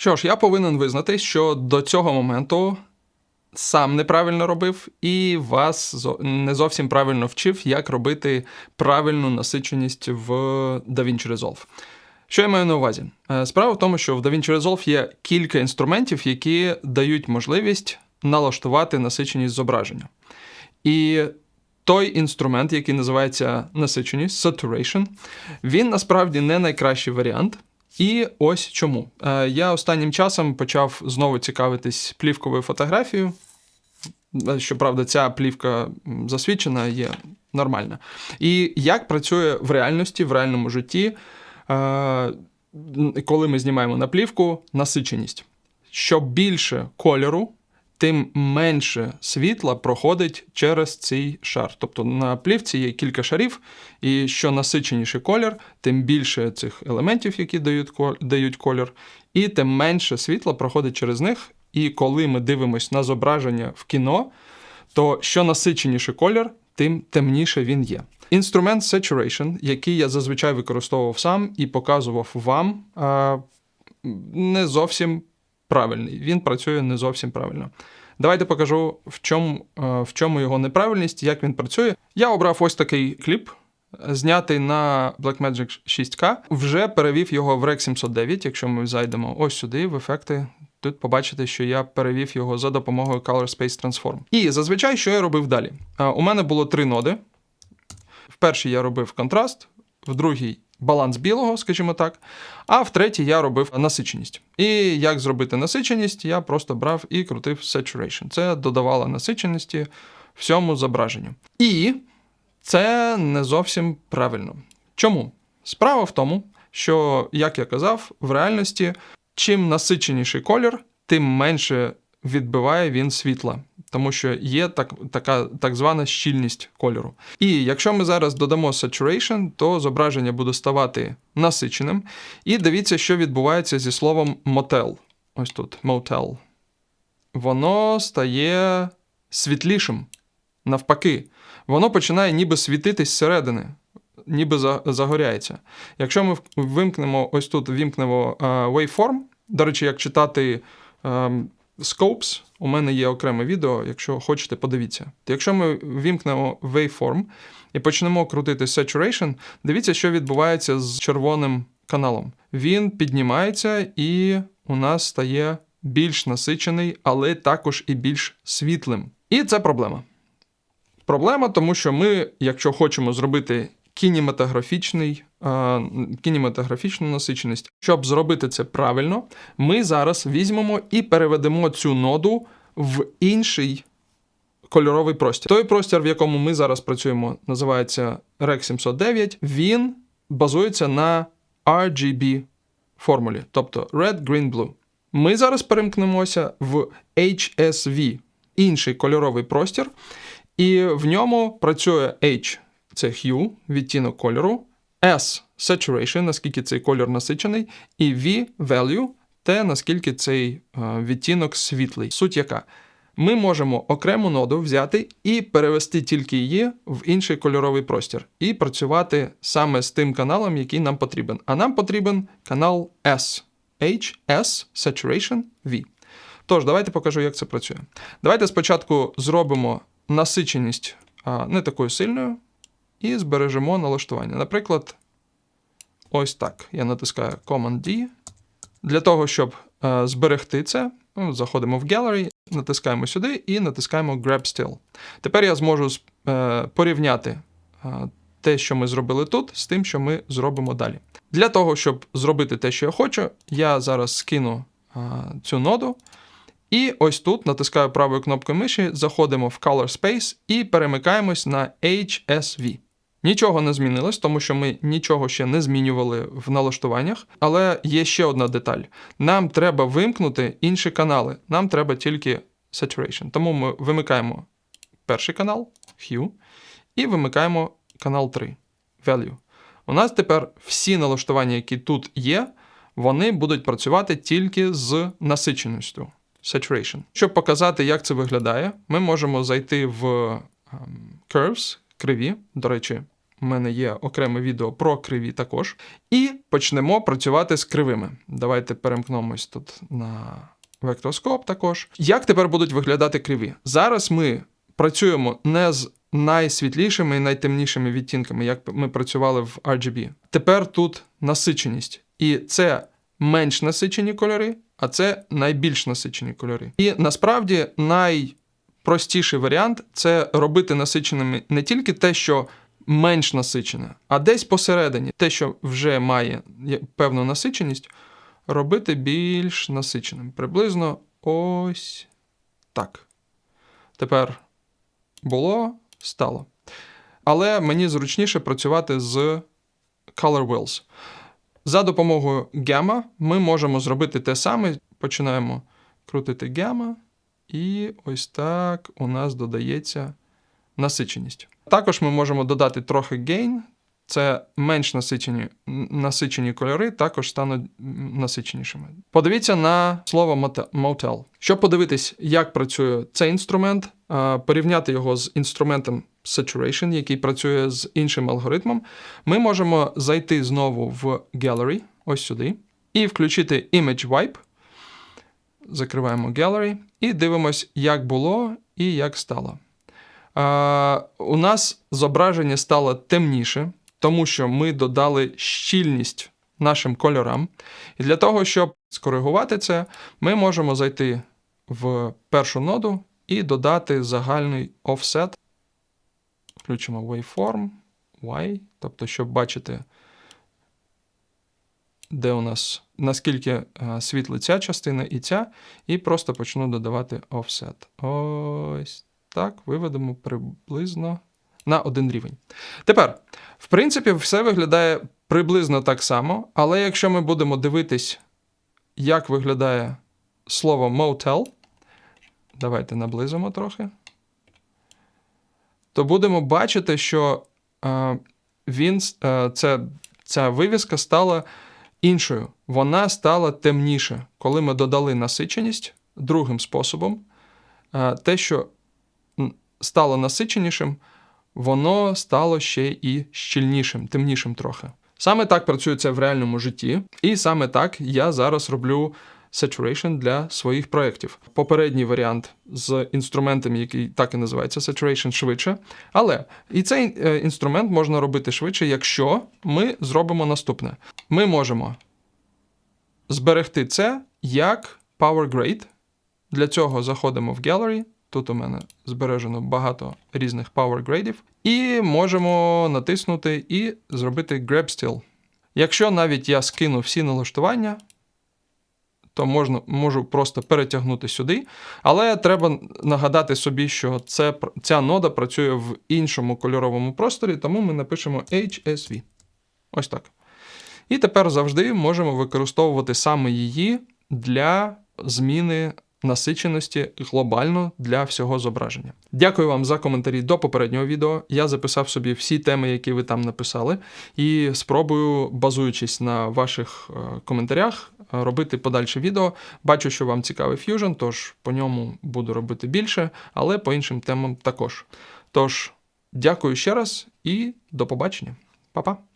Що ж, я повинен визнати, що до цього моменту сам неправильно робив, і вас не зовсім правильно вчив, як робити правильну насиченість в DaVinci Resolve. Що я маю на увазі? Е, Справа в тому, що в DaVinci Resolve є кілька інструментів, які дають можливість налаштувати насиченість зображення. І той інструмент, який називається насиченість, saturation, він насправді не найкращий варіант. І ось чому. Е, Я останнім часом почав знову цікавитись плівковою фотографією. Е, Щоправда, ця плівка засвідчена, є нормальна. І як працює в реальності, в реальному житті, е, коли ми знімаємо на плівку насиченість. Що більше кольору, тим менше світла проходить через цей шар. Тобто на плівці є кілька шарів, і що насиченіший колір, тим більше цих елементів, які дають, ко- колір, і тим менше світла проходить через них. І коли ми дивимося на зображення в кіно, то що насиченіший колір, тим темніше він є. Інструмент Saturation, який я зазвичай використовував сам і показував вам, не зовсім правильний. Він працює не зовсім правильно. Давайте покажу, в чому, е, в чому його неправильність, як він працює. Я обрав ось такий кліп, е, знятий на Blackmagic 6K. Вже перевів його в Rec 709. Якщо ми зайдемо ось сюди, в ефекти, тут побачите, що я перевів його за допомогою Color Space Transform. І зазвичай, що я робив далі? Е, У мене було три ноди. В першій я робив контраст, в другій баланс білого, скажімо так, а в третій я робив насиченість. І як зробити насиченість, я просто брав і крутив saturation. Це додавало насиченості всьому зображенню. І це не зовсім правильно. Чому? Справа в тому, що, як я казав, в реальності чим насиченіший колір, тим менше відбиває він світла, тому що є так, така так звана щільність кольору. І якщо ми зараз додамо saturation, то зображення буде ставати насиченим. І дивіться, що відбувається зі словом motel. Ось тут motel. Воно стає світлішим. Навпаки, воно починає ніби світитись зсередини, ніби загоряється. Якщо ми вимкнемо ось тут вимкнемо е, waveform, до речі, як читати е, scopes, у мене є окреме відео, якщо хочете, подивіться. Якщо ми вімкнемо waveform і почнемо крутити saturation, дивіться, що відбувається з червоним каналом. Він піднімається і у нас стає більш насичений, але також і більш світлим. І це проблема. Проблема, тому що ми, якщо хочемо зробити кінематографічний, кінематографічну насиченість, щоб зробити це правильно, ми зараз візьмемо і переведемо цю ноду в інший кольоровий простір. Той простір, в якому ми зараз працюємо, називається REC 709. Він базується на RGB формулі, тобто Red, Green, Blue. Ми зараз перемкнемося в HSV, інший кольоровий простір, і в ньому працює H це hue, відтінок кольору, S saturation, наскільки цей кольор насичений, і V value, те, наскільки цей е, відтінок світлий. Суть яка? Ми можемо окрему ноду взяти і перевести тільки її в інший кольоровий простір, і працювати саме з тим каналом, який нам потрібен. А нам потрібен канал S. HS Saturation V. Тож, давайте покажу, як це працює. Давайте спочатку зробимо насиченість а, не такою сильною, і збережемо налаштування. Наприклад, ось так. Я натискаю Command-D. Для того, щоб е, зберегти це, ну, заходимо в Gallery, натискаємо сюди і натискаємо Grab Still. Тепер я зможу е, порівняти е, те, що ми зробили тут, з тим, що ми зробимо далі. Для того, щоб зробити те, що я хочу, я зараз скину е, цю ноду. І ось тут натискаю правою кнопкою миші, заходимо в Color Space і перемикаємось на HSV. Нічого не змінилось, тому що ми нічого ще не змінювали в налаштуваннях. Але є ще одна деталь: нам треба вимкнути інші канали. Нам треба тільки saturation. Тому ми вимикаємо перший канал Hue і вимикаємо канал 3 Value. У нас тепер всі налаштування, які тут є, вони будуть працювати тільки з насиченістю. Saturation. Щоб показати, як це виглядає, ми можемо зайти в ем, Curves, криві. До речі, У мене є окреме відео про криві також. І почнемо працювати з кривими. Давайте перемкнемось тут на векторскоп також. Як тепер будуть виглядати криві? Зараз ми працюємо не з найсвітлішими і найтемнішими відтінками, як ми працювали в RGB. Тепер тут насиченість. І це менш насичені кольори, а це найбільш насичені кольори. І насправді найпростіший варіант це робити насиченими не тільки те, що менш насичене, а десь посередині, те, що вже має певну насиченість, робити більш насиченим. Приблизно ось так. Тепер було, стало. Але мені зручніше працювати з Color Wheels. За допомогою гема ми можемо зробити те саме. Починаємо крутити гема, і ось так у нас додається насиченість. Також ми можемо додати трохи gain. Це менш насичені, насичені кольори, також стануть насиченішими. Подивіться на слово mote- motel. Щоб подивитись, як працює цей інструмент, порівняти його з інструментом saturation, який працює з іншим алгоритмом, ми можемо зайти знову в Gallery, ось сюди, і включити Image Wipe. Закриваємо Gallery і дивимось, як було і як стало. Е, у нас зображення стало темніше, тому що ми додали щільність нашим кольорам. І для того, щоб скоригувати це, ми можемо зайти в першу ноду і додати загальний offset. Включимо waveform, Y, тобто, щоб бачити, де у нас наскільки е, світла ця частина і ця, і просто почну додавати offset. Ось так, виведемо приблизно на один рівень. Тепер, в принципі, все виглядає приблизно так само, але якщо ми будемо дивитись, як виглядає слово motel, давайте наблизимо трохи, то будемо бачити, що е, він, е, це, ця вивіска стала іншою. Вона стала темніше, коли ми додали насиченість другим способом. Е, те, що стало насиченішим, воно стало ще і щільнішим, темнішим трохи. Саме так працює це в реальному житті, і саме так я зараз роблю saturation для своїх проєктів. Попередній варіант з інструментом, який так і називається saturation, швидше. Але і цей е, інструмент можна робити швидше, якщо ми зробимо наступне: ми можемо зберегти це як Power Grade. Для цього заходимо в Gallery. Тут у мене збережено багато різних Power Grade'ів. І можемо натиснути і зробити Grab Still. Якщо навіть я скину всі налаштування, то можна, можу просто перетягнути сюди. Але треба нагадати собі, що це, ця нода працює в іншому кольоровому просторі, тому ми напишемо HSV. Ось так. І тепер завжди можемо використовувати саме її для зміни насиченості глобально для всього зображення. Дякую вам за коментарі до попереднього відео. Я записав собі всі теми, які ви там написали, і спробую, базуючись на ваших е, коментарях, робити подальше відео. Бачу, що вам цікавий Fusion, тож по ньому буду робити більше, але по іншим темам також. Тож, дякую ще раз і до побачення. Па-па!